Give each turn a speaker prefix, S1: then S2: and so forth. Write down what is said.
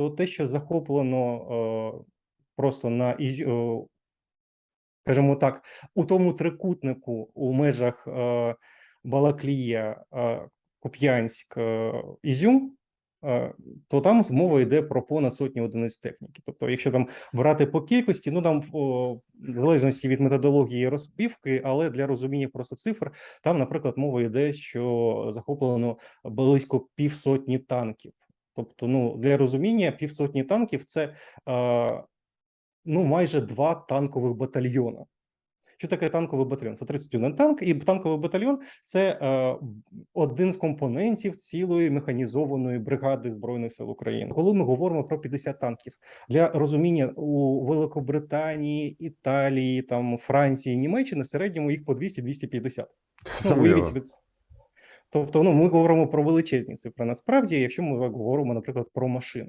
S1: то те, що захоплено е, просто на е, скажімо так, у тому трикутнику у межах е, Балаклія, Куп'янськ, Ізюм, то там мова йде про понад сотні одиниць техніки. Тобто, якщо там брати по кількості, ну там о, в залежності від методології розбивки, але для розуміння просто цифр, там, наприклад, мова йде, що захоплено близько півсотні танків. Тобто, ну для розуміння, півсотні танків це е, ну майже два танкових батальйона. Що таке танковий батальйон? Це 31 танк, і танковий батальйон це е, один з компонентів цілої механізованої бригади збройних сил України. Коли ми говоримо про 50 танків для розуміння у Великобританії, Італії, там Франції, Німеччини в середньому їх по 200-250. Ну, уявіть собі. Тобто, ну ми говоримо про величезні цифри. Насправді, якщо ми говоримо, наприклад, про машини.